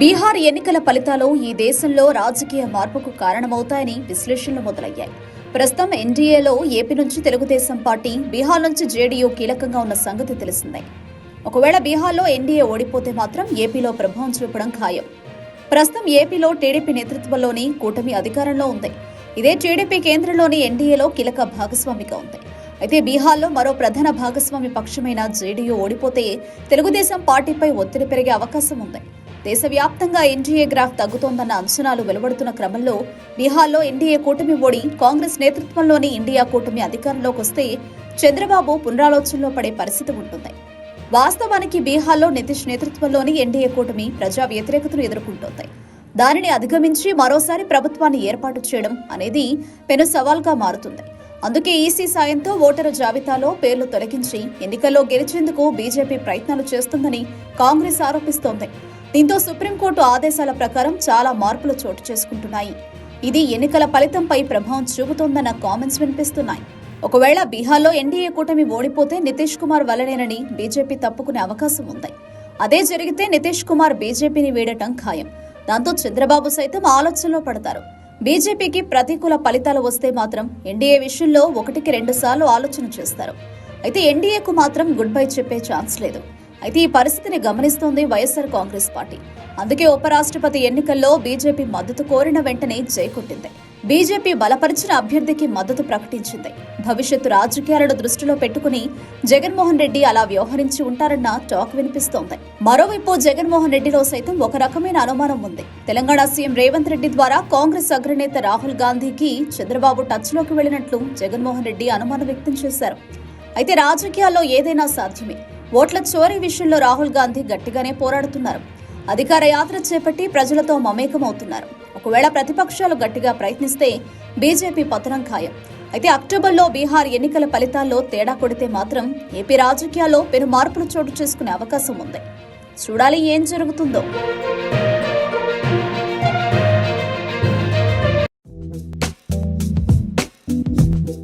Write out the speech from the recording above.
బీహార్ ఎన్నికల ఫలితాలు ఈ దేశంలో రాజకీయ మార్పుకు కారణమవుతాయని విశ్లేషణలు మొదలయ్యాయి. ప్రస్తుతం ఎన్డీఏలో ఏపీ నుంచి తెలుగుదేశం పార్టీ బీహార్ నుంచి జేడీయూ కీలకంగా ఉన్న సంగతి తెలిసిందే. ఒకవేళ బీహార్లో ఎన్డీఏ ఓడిపోతే మాత్రం ఏపీలో ప్రభావం చూపడం ఖాయం. ప్రస్తుతం ఏపీలో టీడీపీ నేతృత్వంలోని కూటమి అధికారంలో ఉంది. ఇదే టీడీపీ కేంద్రంలోని ఎన్డీఏలో కీలక భాగస్వామిగా ఉంది. అయితే బీహార్లో మరో ప్రధాన భాగస్వామి పక్షమైన జేడీయూ ఓడిపోతే తెలుగుదేశం పార్టీపై ఒత్తిడి పెరిగే అవకాశం ఉంది. దేశవ్యాప్తంగా ఎన్డీఏ గ్రాఫ్ తగ్గుతోందన్న అంచనాలు వెలువడుతున్న క్రమంలో బీహార్లో ఎన్డీఏ కూటమి ఓడి కాంగ్రెస్ నేతృత్వంలోని ఇండియా కూటమి అధికారంలోకి వస్తే చంద్రబాబు పునరాలోచనలో పడే పరిస్థితి ఉంటుంది వాస్తవానికి బీహార్లో నితీష్ నేతృత్వంలోని ఎన్డీఏ కూటమి ప్రజా వ్యతిరేకతను ఎదుర్కొంటోంది. దానిని అధిగమించి మరోసారి ప్రభుత్వాన్ని ఏర్పాటు చేయడం అనేది పెను సవాల్గా మారుతుంది. అందుకే ఈసీ సాయంతో ఓటరు జాబితాలో పేర్లు తొలగించి ఎన్నికల్లో గెలిచేందుకు బీజేపీ ప్రయత్నాలు చేస్తుందని కాంగ్రెస్ ఆరోపిస్తోంది. దీంతో సుప్రీంకోర్టు ఆదేశాల ప్రకారం చాలా మార్పులు చోటు చేసుకుంటున్నాయి. ఇది ఎన్నికల ఫలితంపై ప్రభావం చూపుతోందన్న కామెంట్స్ వినిపిస్తున్నాయి. ఒకవేళ బీహార్లో ఎన్డీఏ కూటమి ఓడిపోతే నితీష్ కుమార్ వల్లనేనని బీజేపీ తప్పుకునే అవకాశం ఉంది. అదే జరిగితే నితీష్ కుమార్ బీజేపీని వీడటం ఖాయం. దాంతో చంద్రబాబు సైతం ఆలోచనలో పడతారు. బీజేపీకి ప్రతికూల ఫలితాలు వస్తే మాత్రం ఎన్డీఏ విషయంలో ఒకటికి రెండు సార్లు ఆలోచన చేస్తారు. అయితే ఎన్డీఏకు మాత్రం గుడ్ బై చెప్పే ఛాన్స్ లేదు. అయితే ఈ పరిస్థితిని గమనిస్తోంది వైఎస్ఆర్ కాంగ్రెస్ పార్టీ. అందుకే ఉపరాష్ట్రపతి ఎన్నికల్లో బీజేపీ మద్దతు కోరిన వెంటనే జైకొట్టింది. బీజేపీ బలపరిచిన అభ్యర్థికి మద్దతు ప్రకటించింది. భవిష్యత్తు రాజకీయాలను దృష్టిలో పెట్టుకుని జగన్మోహన్ రెడ్డి అలా వ్యవహరించి ఉంటారన్న టాక్ వినిపిస్తోంది. మరోవైపు జగన్మోహన్ రెడ్డిలో సైతం ఒక రకమైన అనుమానం ఉంది. తెలంగాణ సీఎం రేవంత్ రెడ్డి ద్వారా కాంగ్రెస్ అగ్రనేత రాహుల్ గాంధీకి చంద్రబాబు టచ్లోకి వెళ్ళినట్లు జగన్మోహన్ రెడ్డి అనుమానం వ్యక్తం చేశారు. అయితే రాజకీయాల్లో ఏదైనా సాధ్యమే. ఓట్ల చోరీ విషయంలో రాహుల్ గాంధీ గట్టిగానే పోరాడుతున్నారు. అధికార యాత్ర చేపట్టి ప్రజలతో మమేకమవుతున్నారు. ఒకవేళ ప్రతిపక్షాలు గట్టిగా ప్రయత్నిస్తే బీజేపీ పతనం ఖాయం. అయితే అక్టోబర్లో బీహార్ ఎన్నికల ఫలితాల్లో తేడా కొడితే మాత్రం ఏపీ రాజకీయాల్లో పెను మార్పులు చోటు చేసుకునే అవకాశం ఉంది. చూడాలి ఏం జరుగుతుందో.